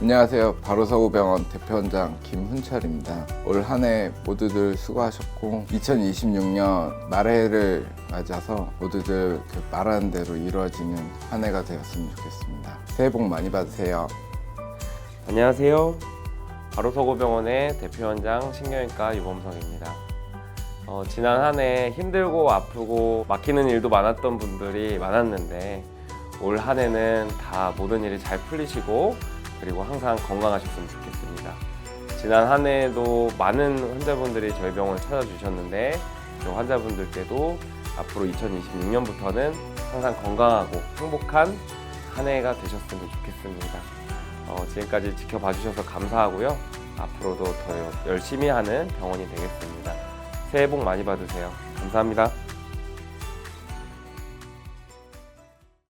안녕하세요. 바로서구병원 대표원장 김훈철입니다. 올 한 해 모두들 수고하셨고 2026년 말해를 맞아서 모두들 그 말하는 대로 이루어지는 한 해가 되었으면 좋겠습니다. 새해 복 많이 받으세요. 안녕하세요. 바로서구병원의 대표원장 신경외과 유범석입니다. 어, 지난 한 해 힘들고 아프고 막히는 일도 많았던 분들이 많았는데 올 한 해는 다 모든 일이 잘 풀리시고 그리고 항상 건강하셨으면 좋겠습니다. 지난 한 해에도 많은 환자분들이 저희 병원을 찾아주셨는데 그 환자분들께도 앞으로 2026년부터는 항상 건강하고 행복한 한 해가 되셨으면 좋겠습니다. 어, 지금까지 지켜봐 주셔서 감사하고요. 앞으로도 더 열심히 하는 병원이 되겠습니다. 새해 복 많이 받으세요. 감사합니다.